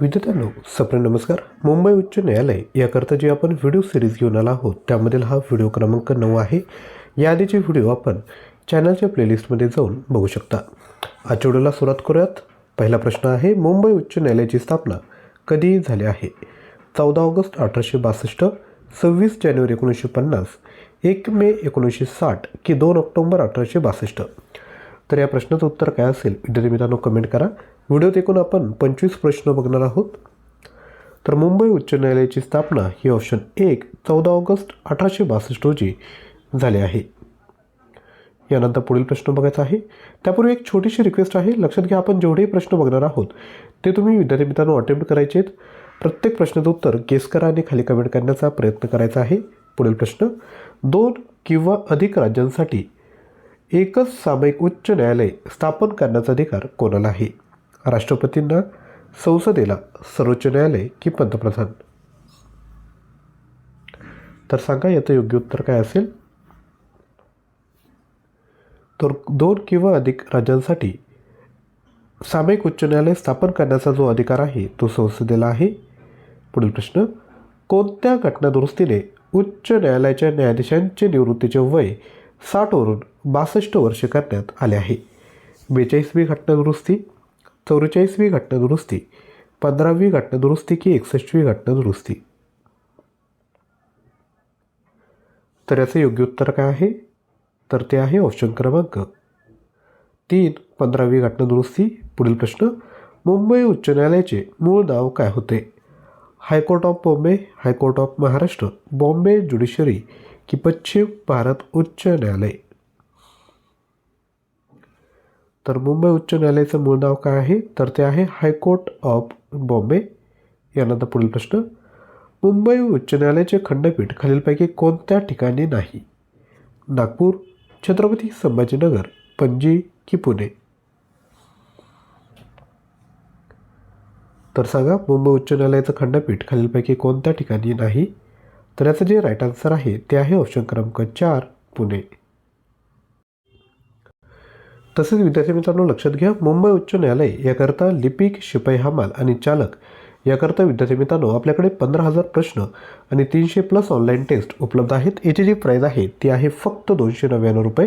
विद्यार्थ्यांनो सप्रेम नमस्कार. मुंबई उच्च न्यायालय याकरता जे आपण व्हिडिओ सिरीज घेऊन आला आहोत त्यामधील हा व्हिडिओ क्रमांक नऊ आहे. याआधीचे व्हिडिओ आपण चॅनलच्या प्लेलिस्टमध्ये जाऊन बघू शकता. आजच्या व्हिडिओला सुरुवात करूयात. पहिला प्रश्न आहे मुंबई उच्च न्यायालयाची स्थापना कधी झाली आहे? चौदा ऑगस्ट अठराशे बासष्ट सव्वीस जानेवारी एकोणीसशे पन्नास एक मे एकोणीसशे साठ की दोन ऑक्टोंबर अठराशे बासष्ट. तर या प्रश्नाचं उत्तर काय असेल? विद्यार्थी मित्रांनो कमेंट करा. व्हिडिओत एकूण आपण पंचवीस प्रश्न बघणार आहोत. तर मुंबई उच्च न्यायालयाची स्थापना ही ऑप्शन एक चौदा ऑगस्ट अठराशे बासष्ट रोजी झाली आहे. यानंतर पुढील प्रश्न बघायचा आहे. त्यापूर्वी एक छोटीशी रिक्वेस्ट आहे. लक्षात घ्या आपण जेवढेही प्रश्न बघणार आहोत ते तुम्ही विद्यार्थी मित्रांनो अटेम्प्ट करायचे आहेत. प्रत्येक प्रश्नाचं उत्तर गेस करा आणि खाली कमेंट करण्याचा प्रयत्न करायचा आहे. पुढील प्रश्न दोन किंवा अधिक राज्यांसाठी एकच सामायिक उच्च न्यायालय स्थापन करण्याचा अधिकार कोणाला आहे? राष्ट्रपतींना संसदेला सर्वोच्च न्यायालय की पंतप्रधान? तर सांगा याचं योग्य उत्तर काय असेल? तर दोन किंवा अधिक राज्यांसाठी सामायिक उच्च न्यायालय स्थापन करण्याचा जो अधिकार आहे तो संसदेला आहे. पुढील प्रश्न कोणत्या घटनादुरुस्तीने उच्च न्यायालयाच्या न्यायाधीशांचे निवृत्तीचे वय साठवरून बासष्ट वर्षे करण्यात आले आहे? बेचाळीसवी घटनादुरुस्ती चौवेचाळीसवी घटनादुरुस्ती पंधरावी घटनादुरुस्ती की एकसष्टवी घटनादुरुस्ती तर याचं योग्य उत्तर काय आहे? तर ते आहे ऑप्शन क्रमांक तीन पंधरावी घटनादुरुस्ती पुढील प्रश्न मुंबई उच्च न्यायालयाचे मूळ नाव काय होते? High court of Bombay high court of Maharashtra Bombay judiciary की पश्चिम भारत उच्च न्यायालय? तर मुंबई उच्च न्यायालयाचं मूळ नाव काय आहे? तर ते आहे हायकोर्ट ऑफ बॉम्बे. यानंतर पुढील प्रश्न. मुंबई उच्च न्यायालयाचे खंडपीठ खालीलपैकी कोणत्या ठिकाणी नाही? नागपूर छत्रपती संभाजीनगर पणजी की पुणे? तर सांगा मुंबई उच्च न्यायालयाचं खंडपीठ खालीलपैकी कोणत्या ठिकाणी नाही? तर याचं जे राईट आन्सर आहे ते आहे ऑप्शन क्रमांक चार पुणे. तसेच विद्यार्थी मित्रांनो लक्षात घ्या मुंबई उच्च न्यायालय याकरता लिपिक शिपाई हमाल आणि चालक याकरता विद्यार्थी मित्रांनो आपल्याकडे पंधरा हजार प्रश्न आणि तीनशे प्लस ऑनलाईन टेस्ट उपलब्ध आहेत. याची जी प्राईज आहे ती आहे फक्त दोनशे नव्याण्णव रुपये.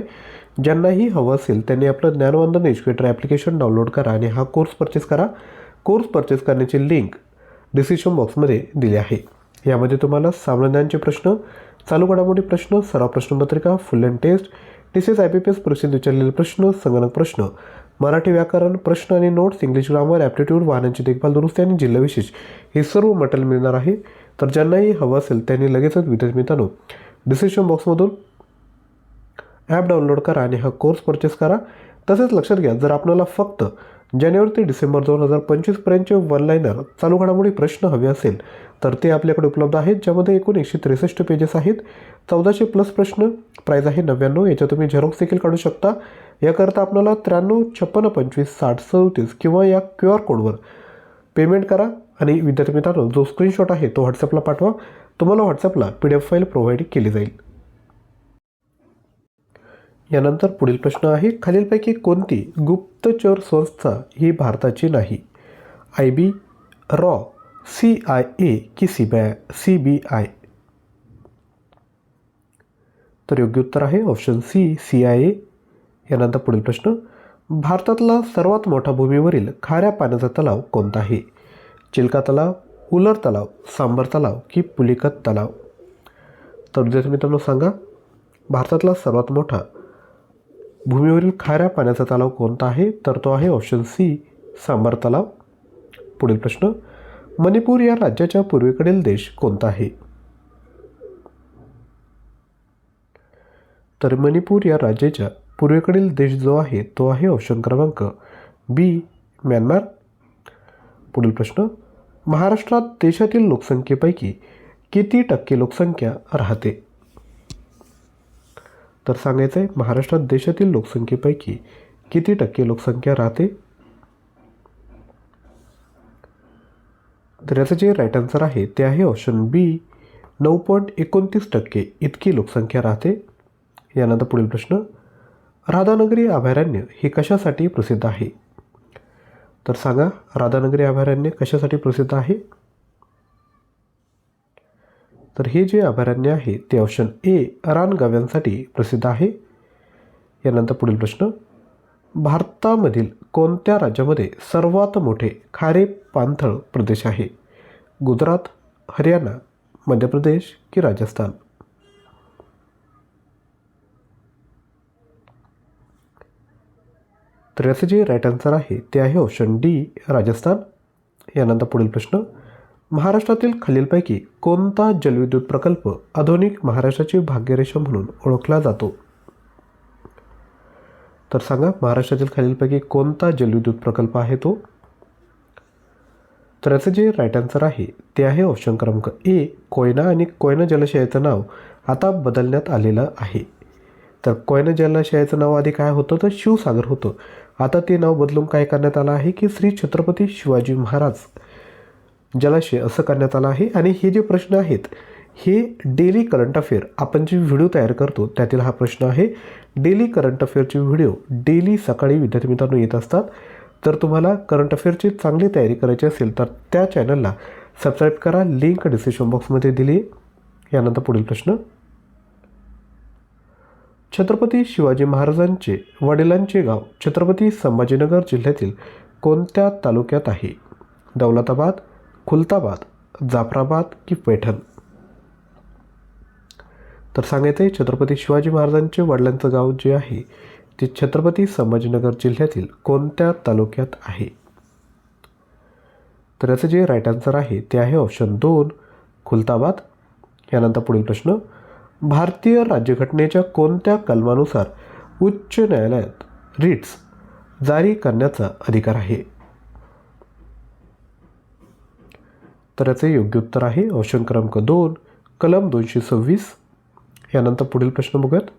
ज्यांनाही हवं असेल त्यांनी आपलं ज्ञानवंदन एज्युकेटर ॲप्लिकेशन डाउनलोड करा आणि हा कोर्स परचेस करा. कोर्स परचेस करण्याची लिंक डिस्क्रिप्शन बॉक्समध्ये दिली आहे. यामध्ये तुम्हाला सामान्यांचे प्रश्न चालू घडामोडी प्रश्न सराव प्रश्नपत्रिका full and test TCS I P P S परीक्षेत विचारलेले प्रश्न संगणक प्रश्न. मराठी व्याकरण प्रश्न आणि नोट्स इंग्लिश ग्रामर ॲप्टिट्यूड वाहनांची देखभाल दुरुस्ती आणि जिल्हाविशेष हे सर्व मटेरियल मिळणार आहे. तर ज्यांनाही हवं असेल त्यांनी लगेचच विद्यार्थी मित्रांनो डिस्क्रिप्शन बॉक्समधून ॲप डाउनलोड करा आणि हा कोर्स परचेस करा. तसेच लक्षात घ्या जर आपल्याला फक्त जानेवारी ते डिसेंबर दोन हजार पंचवीसपर्यंतचे वन लायनर चालू घडामोडी प्रश्न हवे असेल तर ते आपल्याकडे उपलब्ध आहेत ज्यामध्ये एकूण एकशे त्रेसष्ट पेजेस आहेत. चौदाशे प्लस प्रश्न प्राईज आहे नव्याण्णव याच्या तुम्ही झेरॉक्स देखील काढू शकता. याकरता आपल्याला त्र्याण्णव छप्पन्न पंचवीस साठ सदतीस किंवा या क्यू आर कोडवर पेमेंट करा. आणि विद्यार्थी मित्रांनो जो स्क्रीनशॉट आहे तो व्हॉट्सअपला पाठवा. तुम्हाला व्हॉट्सअपला P D F file provide केली जाईल. यानंतर पुढील प्रश्न आहे खालीलपैकी कोणती गुप्तचर संस्था ही भारताची नाही? आय बी रॉ सी आय ए की C B I C B I? तर योग्य उत्तर आहे option C C I A यानंतर पुढील प्रश्न भारतातला सर्वात मोठा भूमीवरील खाऱ्या पाण्याचा तलाव कोणता आहे? चिल्का तलाव उलर तलाव सांबर तलाव की पुलिकत तलाव? तर विद्यार्थी मित्रांनो सांगा भारतातला सर्वात मोठा भूमीवरील खाऱ्या पाण्याचा तलाव कोणता आहे? तर तो आहे ऑप्शन सी सांबार तलाव. पुढील प्रश्न मणिपूर या राज्याच्या पूर्वेकडील देश कोणता आहे? तर मणिपूर या राज्याच्या पूर्वेकडील देश जो आहे तो आहे ऑप्शन क्रमांक बी म्यानमार. पुढील प्रश्न महाराष्ट्रात देशातील लोकसंख्येपैकी किती टक्के लोकसंख्या राहते? तर सांगायचं आहे महाराष्ट्रात देशातील लोकसंख्येपैकी किती टक्के लोकसंख्या राहते? तर याचं जे राईट आन्सर आहे ते आहे ऑप्शन बी नऊ पॉईंट एकोणतीस टक्के इतकी लोकसंख्या राहते. यानंतर पुढील प्रश्न राधानगरी अभयारण्य हे कशासाठी प्रसिद्ध आहे? तर सांगा राधानगरी अभयारण्य कशासाठी प्रसिद्ध आहे? तर हे जे अभयारण्य आहे ते ऑप्शन ए रानगव्यांसाठी प्रसिद्ध आहे. यानंतर पुढील प्रश्न. भारतामधील कोणत्या राज्यामध्ये सर्वात मोठे खारे पाणथळ प्रदेश आहे? गुजरात हरियाणा मध्य प्रदेश की राजस्थान? तर याचं जे राईट आन्सर आहे ते आहे ऑप्शन डी राजस्थान. यानंतर पुढील प्रश्न. महाराष्ट्रातील खालीलपैकी कोणता जलविद्युत प्रकल्प आधुनिक महाराष्ट्राची भाग्यरेषा म्हणून ओळखला जातो? तर सांगा महाराष्ट्रातील खालीलपैकी कोणता जलविद्युत प्रकल्प आहे तो? तर याचं जे राईट आन्सर आहे ते आहे ऑप्शन क्रमांक ए कोयना आणि कोयना जलाशयाचं नाव आता बदलण्यात आलेलं आहे. तर कोयना जलाशयाचं नाव आधी काय होतं? तर शिवसागर होतं. आता ते नाव बदलून काय करण्यात आलं आहे की श्री छत्रपती शिवाजी महाराज. जलाशय असं करण्यात आलं आहे. आणि हे जे प्रश्न आहेत हे डेली करंट अफेअर आपण जे व्हिडिओ तयार करतो त्यातील हा प्रश्न आहे. डेली करंट अफेअरचे व्हिडिओ डेली सकाळी विद्यार्थी मित्रांनो येत असतात. तर तुम्हाला करंट अफेअरची चांगली तयारी करायची असेल तर त्या चॅनलला सबस्क्राईब करा. लिंक डिस्क्रिप्शन बॉक्समध्ये दिली. यानंतर पुढील प्रश्न. छत्रपती शिवाजी महाराजांचे वडिलांचे गाव छत्रपती संभाजीनगर जिल्ह्यातील कोणत्या तालुक्यात आहे? दौलताबाद खुलताबाद जाफराबाद की पैठण. तर सांगायचं आहे छत्रपती शिवाजी महाराजांचे वडिलांचं गाव जे आहे ते छत्रपती संभाजीनगर जिल्ह्यातील कोणत्या तालुक्यात आहे? तर याचं जे राईट आन्सर आहे ते आहे ऑप्शन दोन खुलताबाद. यानंतर पुढील प्रश्न भारतीय राज्यघटनेच्या कोणत्या कलमानुसार उच्च न्यायालयात रिट्स जारी करण्याचा अधिकार आहे? तर याचे योग्य उत्तर आहे. ऑप्शन क्रमांक दोन कलम दोनशे सव्वीस. यानंतर पुढील प्रश्न बघूयात.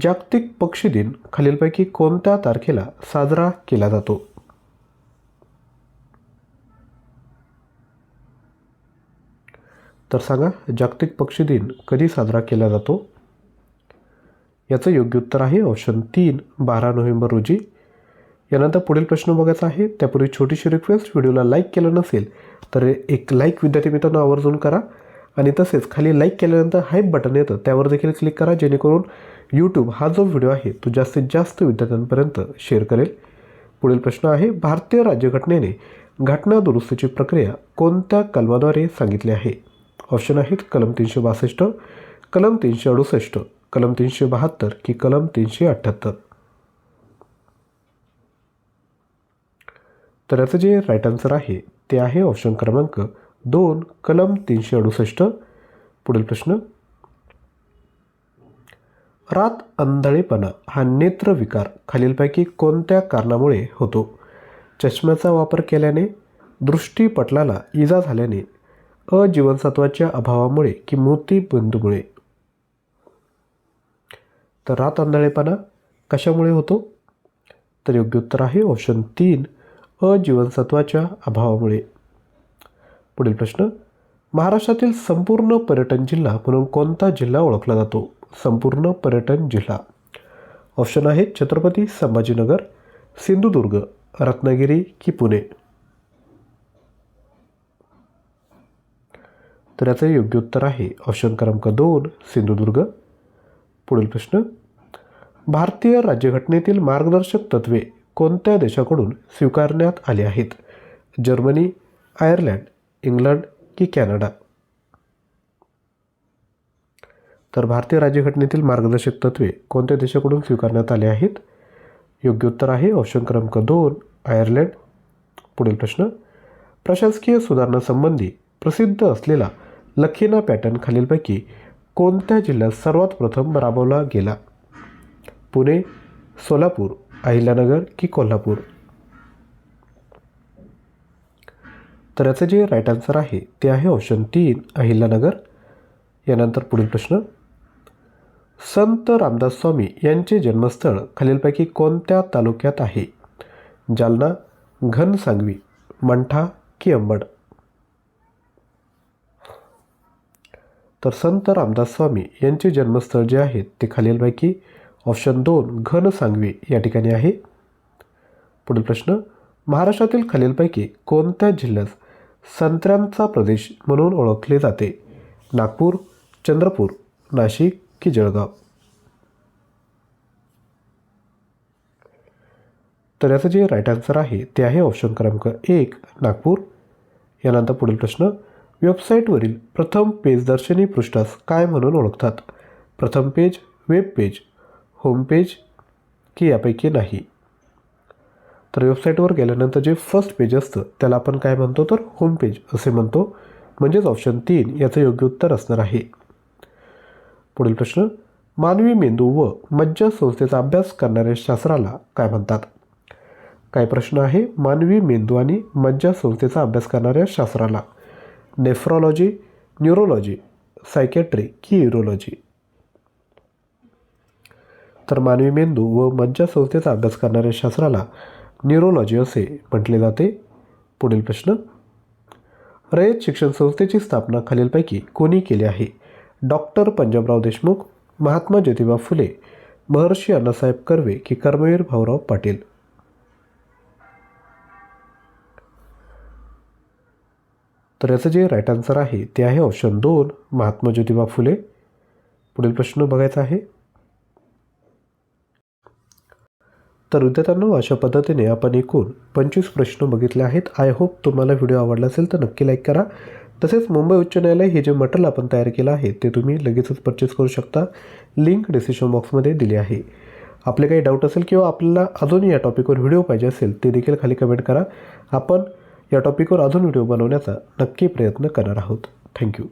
जागतिक पक्षी दिन खालीलपैकी कोणत्या तारखेला साजरा केला जातो? तर सांगा जागतिक पक्षी दिन कधी साजरा केला जातो? याचं योग्य उत्तर आहे ऑप्शन तीन बारा नोव्हेंबर रोजी. यानंतर पुढील प्रश्न बघायचा आहे. त्यापूर्वी छोटीशी रिक्वेस्ट व्हिडिओला लाईक केलं नसेल तर एक लाईक विद्यार्थी मित्रांनो आवर्जून करा. आणि तसेच खाली लाईक केल्यानंतर हाईप बटन येतं त्यावर देखील क्लिक करा जेणेकरून यूट्यूब हा जो व्हिडिओ आहे तो जास्तीत जास्त विद्यार्थ्यांपर्यंत शेअर करेल. पुढील प्रश्न आहे भारतीय राज्यघटनेने घटना दुरुस्तीची प्रक्रिया कोणत्या कलमाद्वारे सांगितली आहे? ऑप्शन आहेत कलम तीनशे बासष्ट कलम तीनशे अडुसष्ट कलम तीनशे बहात्तर की कलम तीनशे अठ्ठ्याहत्तर तर याचं जे राईट आन्सर आहे ते आहे ऑप्शन क्रमांक दोन कलम तीनशे अडुसष्ट. पुढील प्रश्न. रात अंधळेपणा हा नेत्रविकार खालीलपैकी कोणत्या कारणामुळे होतो? चष्म्याचा वापर केल्याने दृष्टीपटलाला इजा झाल्याने अजीवनसत्वाच्या अभावामुळे की मोतीबिंदूमुळे? तर रात आंधळेपणा कशामुळे होतो? तर योग्य उत्तर आहे ऑप्शन तीन अजीवनसत्वाच्या अभावामुळे. पुढील प्रश्न महाराष्ट्रातील संपूर्ण पर्यटन जिल्हा म्हणून कोणता जिल्हा ओळखला जातो? संपूर्ण पर्यटन जिल्हा. ऑप्शन आहेत छत्रपती संभाजीनगर सिंधुदुर्ग रत्नागिरी की पुणे. तर याचं योग्य उत्तर आहे ऑप्शन क्रमांक दोन सिंधुदुर्ग. पुढील प्रश्न भारतीय राज्यघटनेतील मार्गदर्शक तत्त्वे कोणत्या देशाकडून स्वीकारण्यात आले आहेत? जर्मनी आयर्लंड इंग्लंड की कॅनडा? तर भारतीय राज्यघटनेतील मार्गदर्शक तत्त्वे कोणत्या देशाकडून स्वीकारण्यात आले आहेत? योग्य उत्तर आहे ऑप्शन क्रमांक दोन आयर्लंड. पुढील प्रश्न. प्रशासकीय सुधारणासंबंधी प्रसिद्ध असलेला लखीना पॅटर्न खालीलपैकी कोणत्या जिल्ह्यात सर्वात प्रथम राबवला गेला? पुणे सोलापूर अहिल्यानगर की कोल्हापूर? तर याचं जे राईट आन्सर आहे ते आहे ऑप्शन तीन अहिल्यानगर. यानंतर पुढील प्रश्न. संत रामदास स्वामी यांचे जन्मस्थळ खालीलपैकी कोणत्या तालुक्यात आहे? जालना घनसांगवी मंठा की अंबड? तर संत रामदास स्वामी यांचे जन्मस्थळ जे आहे ते खालीलपैकी ऑप्शन दोन घन सांगवे या ठिकाणी आहे. पुढील प्रश्न महाराष्ट्रातील खालीलपैकी कोणत्या जिल्ह्यास संत्र्यांचा प्रदेश म्हणून ओळखले जाते? नागपूर चंद्रपूर नाशिक की जळगाव? तर याचं जे राईट आन्सर आहे ते आहे ऑप्शन क्रमांक एक नागपूर. यानंतर पुढील प्रश्न वेबसाईटवरील प्रथम पेज दर्शनी पृष्ठास काय म्हणून ओळखतात? प्रथम page web page home page की यापैकी नाही. तर वेबसाईटवर गेल्यानंतर जे फर्स्ट पेज असतं त्याला आपण काय म्हणतो? तर होम पेज असे म्हणतो. म्हणजेच ऑप्शन तीन याचं योग्य उत्तर असणार आहे. पुढील प्रश्न मानवी मेंदू व मज्जा संस्थेचा अभ्यास करणाऱ्या शास्त्राला काय म्हणतात? काय प्रश्न आहे? मानवी मेंदू आणि मज्जा संस्थेचा अभ्यास करणाऱ्या शास्त्राला. नेफ्रॉलॉजी न्यूरोलॉजी सायकॅट्री की युरोलॉजी तर मानवी मेंदू व मज्जा संस्थेचा अभ्यास करणाऱ्या शास्त्राला न्यूरोलॉजी असे म्हटले जाते. पुढील प्रश्न. रयत शिक्षण संस्थेची स्थापना खालीलपैकी कोणी केली आहे? डॉक्टर पंजाबराव देशमुख महात्मा ज्योतिबा फुले महर्षी अण्णासाहेब कर्वे की कर्मवीर भाऊराव पाटील? तर याचं जे राईट आन्सर आहे ते आहे ऑप्शन दोन महात्मा ज्योतिबा फुले. पुढील प्रश्न बघायचा आहे. तर विद्यार्थ्यांनो अशा पद्धतीने आपण एकूण पंचवीस प्रश्न बघितले आहेत. आय होप तुम्हाला व्हिडिओ आवडला असेल तर नक्की लाईक करा. तसेच मुंबई उच्च न्यायालय हे जे मटेरियल आपण तयार केलं आहे ते तुम्ही लगेचच परचेस करू शकता. लिंक डिस्क्रिप्शन बॉक्समध्ये दिली आहे. आपले काही डाऊट असेल किंवा आपल्याला अजून या टॉपिकवर व्हिडिओ पाहिजे असेल ते देखील खाली कमेंट करा. आपण या टॉपिकवर अजून व्हिडिओ बनवण्याचा नक्की प्रयत्न करणार आहोत. थँक्यू